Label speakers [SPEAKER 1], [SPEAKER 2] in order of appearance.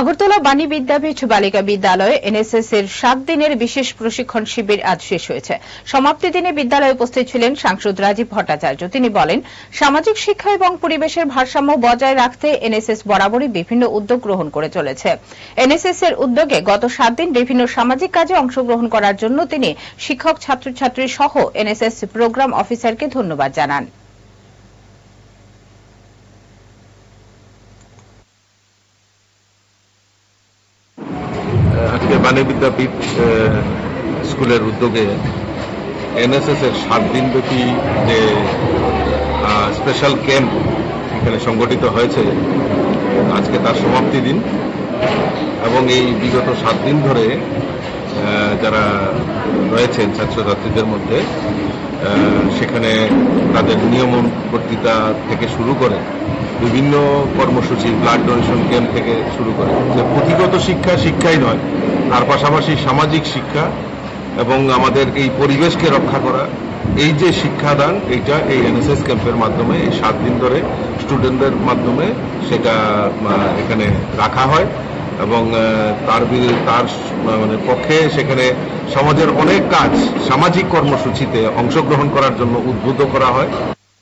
[SPEAKER 1] আগরতলা বাণী বিদ্যাপীঠ বালিকা বিদ্যালয়ে এনএসএস এর সাত দিনের বিশেষ প্রশিক্ষণ শিবির আজ শেষ হয়েছে। সমাপ্তি দিনে বিদ্যালয়ে উপস্থিত ছিলেন সাংসদ রাজীব ভট্টাচার্য। তিনি বলেন, সামাজিক শিক্ষা এবং পরিবেশের ভারসাম্য বজায় রাখতে এনএসএস বরাবরই বিভিন্ন উদ্যোগ গ্রহণ করে চলেছে। এনএসএস এর উদ্যোগে গত সাত দিন বিভিন্ন সামাজিক কাজে অংশগ্রহণ করার জন্য তিনি শিক্ষক, ছাত্রছাত্রী সহ এনএসএস প্রোগ্রাম অফিসারকে ধন্যবাদ জানান।
[SPEAKER 2] বাণী বিদ্যাপীঠ স্কুলের উদ্যোগে এনএসএস এর সাত দিনব্যাপী যে স্পেশাল ক্যাম্প এখানে সংগঠিত হয়েছে, আজকে তার সমাপ্তি দিন। এবং এই বিগত সাত দিন ধরে যারা রয়েছেন ছাত্রছাত্রীদের মধ্যে সেখানে তাদের নিয়ম বক্তৃতা থেকে শুরু করে বিভিন্ন কর্মসূচি ব্লাড ডোনেশন ক্যাম্প থেকে শুরু করে। যে পুঁথিগত শিক্ষা শিক্ষাই নয় তার পাশাপাশি সামাজিক শিক্ষা এবং আমাদের এই পরিবেশকে রক্ষা করা, এই যে শিক্ষাদান, এইটা এই এনএসএস ক্যাম্পের মাধ্যমে, এই সাত দিন ধরে স্টুডেন্টদের মাধ্যমে সেটা এখানে রাখা হয় এবং তার তার মানে পক্ষে সেখানে সমাজের অনেক কাজ সামাজিক কর্মসূচিতে অংশগ্রহণ করার জন্য উদ্বুদ্ধ করা হয়।